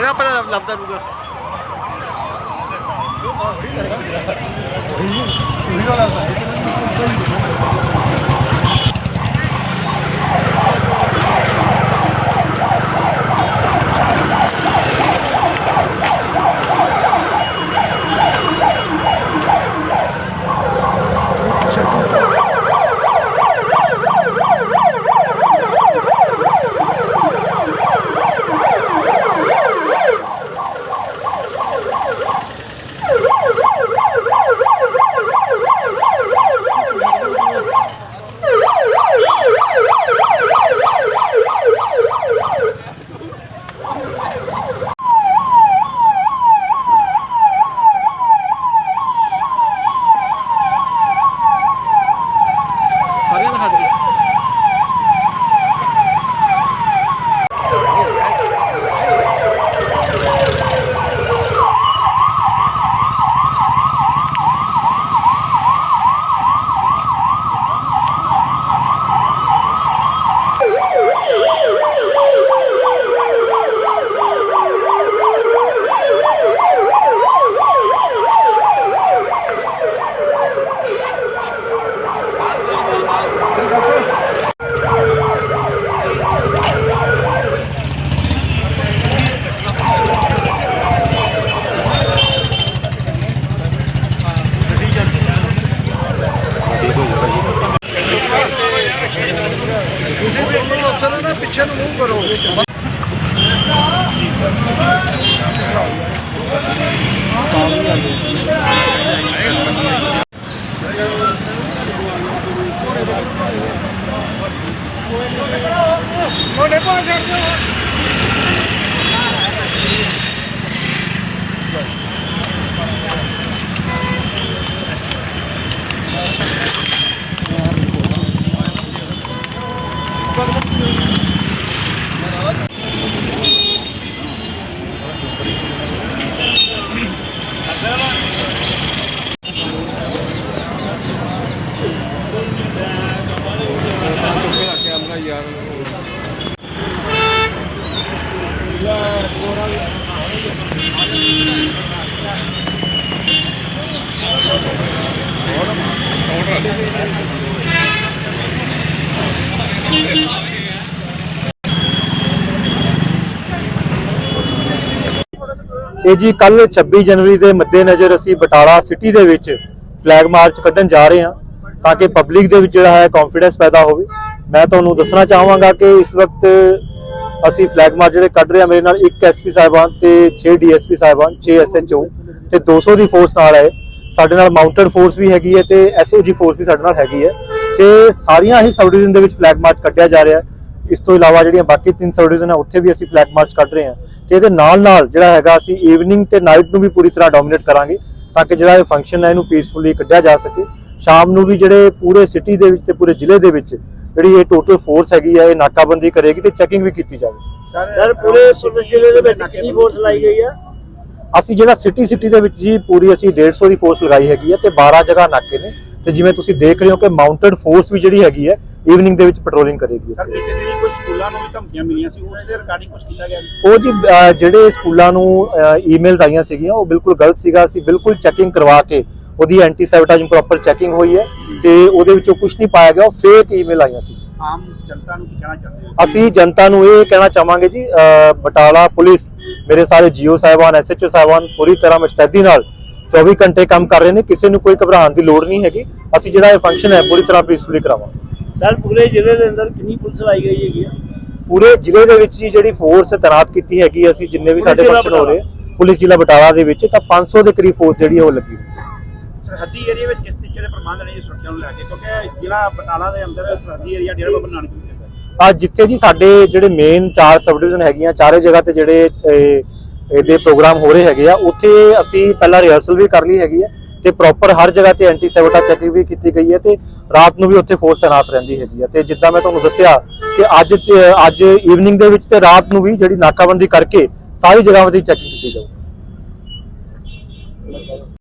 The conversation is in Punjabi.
ਲੱਭਦਾ ਰੂਗਾ ਸਾਰਿਆਂ ਅਫਸਰ ਨਾ ਪਿੱਛੇ ਨੂੰ ਮੂਵ ਕਰੋ ਇਹ ਜੀ ਕੱਲ 26 ਜਨਵਰੀ ਦੇ ਮੱਦੇਨਜ਼ਰ ਅਸੀਂ ਬਟਾਲਾ ਸਿਟੀ ਦੇ ਵਿੱਚ ਫਲੈਗ ਮਾਰਚ ਕੱਢਣ ਜਾ ਰਹੇ ਹਾਂ ਤਾਂ ਕਿ ਪਬਲਿਕ ਦੇ ਵਿੱਚ ਜਿਹੜਾ ਹੈ ਕੌਨਫੀਡੈਂਸ ਪੈਦਾ ਹੋਵੇ। ਮੈਂ ਤੁਹਾਨੂੰ ਦੱਸਣਾ ਚਾਹਾਂਗਾ ਕਿ ਇਸ ਵਕਤ ਅਸੀਂ ਫਲੈਗ ਮਾਰਚ ਜਿਹੜੇ ਕੱਢ ਰਹੇ ਹਾਂ, ਮੇਰੇ ਨਾਲ ਇੱਕ ਐਸਪੀ ਸਾਹਿਬਾਨ ਤੇ 6 ਡੀਐਸਪੀ ਸਾਹਿਬਾਨ 6 ਐਸਐਚਓ ਤੇ 200 ਦੀ ਫੋਰਸ ਨਾਲ ਹੈ। ਸਾਡੇ ਨਾਲ ਮਾਊਂਟਡ ਫੋਰਸ ਵੀ ਹੈਗੀ ਹੈ ਤੇ ਐਸਓਜੀ ਫੋਰਸ ਵੀ ਸਾਡੇ ਨਾਲ ਹੈਗੀ ਹੈ। ਤੇ ਸਾਰੀਆਂ ਹੀ ਸਬ ਡਿਵੀਜ਼ਨ ਦੇ ਵਿੱਚ ਫਲੈਗ ਮਾਰਚ ਕੱਢਿਆ ਜਾ ਰਿਹਾ ਹੈ। ਇਸ ਤੋਂ ਇਲਾਵਾ ਜਿਹੜੀਆਂ ਬਾਕੀ ਤਿੰਨ ਡਿਵੀਜ਼ਨ ਹੈ ਉੱਥੇ ਵੀ ਅਸੀਂ ਫਲੈਗ ਮਾਰਚ ਕੱਢ ਰਹੇ ਹਾਂ ਤੇ ਇਹਦੇ ਨਾਲ ਨਾਲ ਜਿਹੜਾ ਹੈਗਾ ਅਸੀਂ ਈਵਨਿੰਗ ਤੇ ਨਾਈਟ ਨੂੰ ਵੀ ਪੂਰੀ ਤਰ੍ਹਾਂ ਡੋਮੀਨੇਟ ਕਰਾਂਗੇ ਤਾਂ ਕਿ ਜਿਹੜਾ ਇਹ ਫੰਕਸ਼ਨ ਹੈ ਇਹਨੂੰ ਪੀਸਫੁਲੀ ਕੱਢਿਆ ਜਾ ਸਕੇ। ਸ਼ਾਮ ਨੂੰ ਵੀ ਜਿਹੜੇ ਪੂਰੇ ਸਿਟੀ ਦੇ ਵਿੱਚ ਤੇ ਪੂਰੇ ਜ਼ਿਲ੍ਹੇ ਦੇ ਵਿੱਚ ਜਿਹੜੀ ਇਹ ਟੋਟਲ ਫੋਰਸ ਹੈਗੀ ਹੈ ਇਹ ਨਾਕਾਬੰਦੀ ਕਰੇਗੀ ਤੇ ਚੈਕਿੰਗ ਵੀ ਕੀਤੀ ਜਾਵੇ। ਸਰ ਪੂਰੇ ਪੁਲਿਸ ਜ਼ਿਲ੍ਹੇ ਦੇ ਵਿੱਚ ਕਿੰਨੀ ਫੋਰਸ ਲਾਈ ਗਈ ਆ? ਅਸੀਂ ਜਿਹੜਾ ਸਿਟੀ ਸਿਟੀ ਦੇ ਵਿੱਚ ਜੀ ਪੂਰੀ ਅਸੀਂ 150 ਦੀ ਫੋਰਸ ਲਗਾਈ ਹੈਗੀ ਹੈ ਤੇ 12 ਜਗ੍ਹਾ ਨਾਕੇ ਨੇ। ਤੇ ਜਿਵੇਂ ਤੁਸੀਂ ਦੇਖ ਰਹੇ ਹੋ ਕਿ ਮਾਊਂਟਡ ਫੋਰਸ ਵੀ ਜਿਹੜੀ ਹੈਗੀ ਹੈ ਈਵਨਿੰਗ ਦੇ ਵਿੱਚ ਪੈਟਰੋਲਿੰਗ ਕਰੇਗੀ ਸਰ ਪਿਛਲੇ ਦਿਨੀ ਕੁਝ ਸਕੂਲਾਂ ਨੂੰ ਵੀ ਧਮਕੀਆਂ ਮਿਲੀਆਂ ਸੀ ਉਸ ਦੇ ਰਿਗਾਰਡਿੰਗ ਕੁਝ ਕੀਤਾ ਗਿਆ ਜੀ? ਉਹ ਜੀ ਜਿਹੜੇ ਸਕੂਲਾਂ ਨੂੰ ਈਮੇਲਸ ਆਈਆਂ ਸੀਗੀਆਂ ਉਹ ਬਿਲਕੁਲ ਗਲਤ ਸੀਗਾ। ਅਸੀਂ ਬਿਲਕੁਲ ਚੈਕਿੰਗ ਕਰਵਾ ਕੇ ਉਹਦੀ ਐਂਟੀ ਸੈਬਟਾਈਜ਼ ਪ੍ਰੋਪਰ ਚੈਕਿੰਗ ਹੋਈ ਹੈ ਤੇ ਉਹਦੇ ਵਿੱਚੋਂ ਕੁਝ ਨਹੀਂ ਪਾਇਆ ਗਿਆ ਉਹ ਫੇਕ ਈਮੇਲ ਆਈਆਂ ਸੀ। ਆਮ ਜਨਤਾ ਨੂੰ ਕੀ ਕਹਿਣਾ ਚਾਹੁੰਦੇ ਹੋ? ਅਸੀਂ ਜਨਤਾ ਨੂੰ ਇਹ ਕਹਿਣਾ ਚਾਹਾਂਗੇ ਜੀ ਬਟਾਲਾ ਪੁਲਿਸ ਮੇਰੇ ਸਾਰੇ ਜੀਓ ਸਾਹਿਬਾਨ ਐਸਐਚਓ ਸਾਹਿਬਾਨ ਪੂਰੀ ਤਰ੍ਹਾਂ ਮੁਸਤੈਦੀ ਨਾਲ 24 ਘੰਟੇ ਕੰਮ ਕਰ ਰਹੇ ਨੇ ਕਿਸੇ ਨੂੰ ਕੋਈ ਘਬਰਾਉਣ ਦੀ ਲੋੜ ਨਹੀਂ ਹੈਗੀ। ਅਸੀਂ ਜਿਹੜਾ ਇਹ ਫੰਕਸ਼ਨ ਹੈ ਪੂਰੀ ਤਰ੍ਹਾਂ ਪੀਸਫੁਲੀ ਕਰਾਵਾਂਗੇ। ਸਰ ਪੂਰੇ ਜ਼ਿਲ੍ਹੇ ਦੇ ਅੰਦਰ ਕਿੰਨੀ ਪੁਲਿਸ ਲਾਈ ਗਈ ਹੈਗੀ ਆ? ਪੂਰੇ ਜ਼ਿਲ੍ਹੇ ਦੇ ਵਿੱਚ ਜੀ ਜਿਹੜੀ ਫੋਰਸ ਤਾਇਨਾਤ ਕੀਤੀ ਹੈਗੀ ਅਸੀਂ ਜਿੰਨੇ ਵੀ ਸਾਡੇ ਫੰਕਸ਼ਨ ਹੋ ਰਹੇ ਪੁਲਿਸ ਜ਼ਿਲ੍ਹਾ ਬਟਾਲਾ ਦੇ ਵਿੱਚ ਤਾਂ 500 ਦੇ ਕਰੀਬ ਫੋਰਸ ਜਿਹੜੀ ਹੈ ਉਹ ਲੱਗੀ। ਸਰਹੱਦੀ ਏਰੀਆ ਵਿੱਚ ਕਿਸ ਤਰੀਕੇ ਦੇ ਪ੍ਰਬੰਧ ਨੇ ਜੀ ਸੁਰੱਖਿਆ ਨੂੰ ਲੈ ਕੇ? ਕਿਉਂਕਿ ਜ਼ਿਲ੍ਹਾ ਬਟਾਲਾ ਦੇ ਅੰਦਰ ਸਰਹੱਦੀ ਏਰੀਆ ਡੇਰਾ ਬਾਬਾ ਨਾਨਕ ਆ ਜਿੱਥੇ ਜੀ ਸਾਡੇ ਜਿਹੜੇ ਮੇਨ ਚਾਰ ਸਬ ਡਿਵੀਜ਼ਨ ਹੈਗੀਆਂ ਚਾਰੇ ਜਗ੍ਹਾ ਤੇ ਜਿਹੜੇ ਇਹ, ਇਹਦੇ ਪ੍ਰੋਗਰਾਮ ਹੋ ਰਹੇ ਹੈਗੇ ਆ ਉੱਥੇ ਅਸੀਂ ਪਹਿਲਾਂ ਰਿਹਰਸਲ ਵੀ ਕਰ ਲਈ ਹੈਗੀ ਹੈ ਤੇ ਪ੍ਰੋਪਰ ਹਰ ਜਗ੍ਹਾ ਤੇ ਐਂਟੀ ਸੈਬਟਾ ਚੈਕਿੰਗ ਵੀ ਕੀਤੀ ਗਈ ਹੈ ਤੇ ਰਾਤ ਨੂੰ ਵੀ ਉੱਥੇ ਫੋਰਸ ਤਾਇਨਾਤ ਰਹਿੰਦੀ ਹੈਗੀ ਹੈ ਤੇ ਜਿੱਦਾਂ ਮੈਂ ਤੁਹਾਨੂੰ ਦੱਸਿਆ ਕਿ ਅੱਜ ਅੱਜ ਈਵਨਿੰਗ ਦੇ ਵਿੱਚ ਤੇ ਰਾਤ ਨੂੰ ਵੀ ਜਿਹੜੀ ਨਾਕਾਬੰਦੀ ਕਰਕੇ ਸਾਰੀ ਜਗ੍ਹਾਵਾਂ ਦੀ ਚੈਕਿੰਗ ਕੀਤੀ ਜਾਊ।